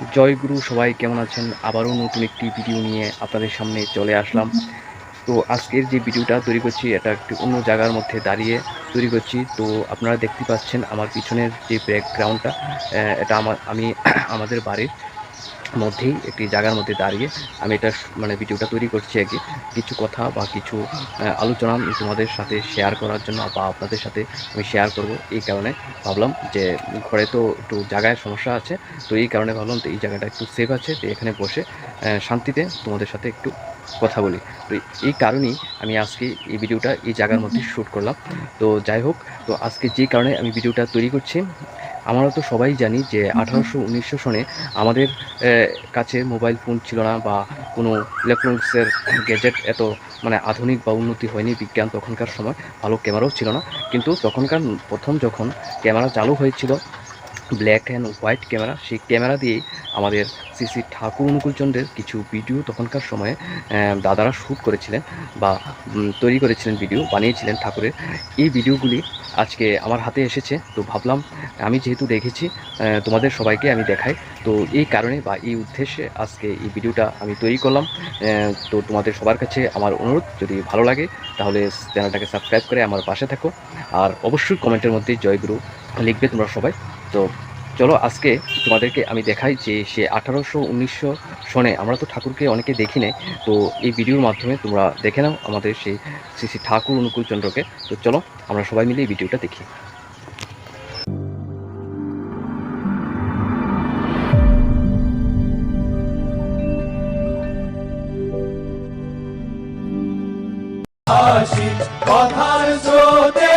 জয় গুরু, সবাই কেমন আছেন? আবারও নতুন একটি ভিডিও নিয়ে আপনাদের সামনে চলে আসলাম। তো আজকের যে ভিডিওটা তৈরি করছি, এটা একটি অন্য জায়গার মধ্যে দাঁড়িয়ে তৈরি করছি। তো আপনারা দেখতে পাচ্ছেন আমার পিছনের যে ব্যাকগ্রাউন্ডটা এটা আমার আমি আমাদের বাড়ির মধ্যেই, একটি জায়গার মধ্যে দাঁড়িয়ে আমি এটা মানে ভিডিওটা তৈরি করছি আর কিছু কথা বা কিছু আলোচনা তোমাদের সাথে শেয়ার করার জন্য বা আপনাদের সাথে আমি শেয়ার করব। এই কারণে ভাবলাম যে ঘরে তো একটু জায়গায় সমস্যা আছে, তো এই কারণে ভাবলাম তো এই জায়গাটা একটু সেফ আছে, তো এখানে বসে শান্তিতে তোমাদের সাথে একটু কথা বলি। তো এই কারণেই আমি আজকে এই ভিডিওটা এই জায়গার মধ্যে শ্যুট করলাম। তো যাই হোক তো আজকে যে কারণে আমি ভিডিওটা তৈরি করছি আমরা তো সবাই জানি যে আঠারোশো উনিশশো সনে আমাদের কাছে মোবাইল ফোন ছিল না বা কোনো ইলেকট্রনিক্সের গ্যাজেট এত মানে আধুনিক বা উন্নতি হয়নি বিজ্ঞান তখনকার সময় ভালো ক্যামেরাও ছিল না। কিন্তু তখনকার প্রথম যখন ক্যামেরা চালু হয়েছিল ব্ল্যাক অ্যান্ড হোয়াইট ক্যামেরা, সেই ক্যামেরা দিয়েই আমাদের শ্রী ঠাকুর অনুকূলচন্দ্রের কিছু ভিডিও তখনকার সময়ে দাদারা শ্যুট করেছিলেন বা তৈরি করেছিলেন ভিডিও, বানিয়েছিলেন ঠাকুরের। এই ভিডিওগুলি আজকে আমার হাতে এসেছে, তো ভাবলাম আমি যেহেতু দেখেছি তোমাদের সবাইকে আমি দেখাই। তো এই কারণে বা এই উদ্দেশ্যে আজকে এই ভিডিওটা আমি তৈরি করলাম। তো তোমাদের সবার কাছে আমার অনুরোধ, যদি ভালো লাগে তাহলে চ্যানেলটাকে সাবস্ক্রাইব করে আমার পাশে থাকো। আর অবশ্যই কমেন্টের মধ্যে জয়গুরু লিখবে তোমরা সবাই। তো চলো আজকে তোমাদেরকে আমি দেখাই যে সে আঠারোশো, উনিশশো সনে আমরা তো ঠাকুরকে অনেকে দেখি নাই, তো এই ভিডিওর মাধ্যমে তোমরা দেখে নাও আমাদের সেই শ্রী শ্রী ঠাকুর অনুকূল চন্দ্রকে। তো চলো আমরা সবাই মিলে এই ভিডিওটা দেখি। কথার স্রোতে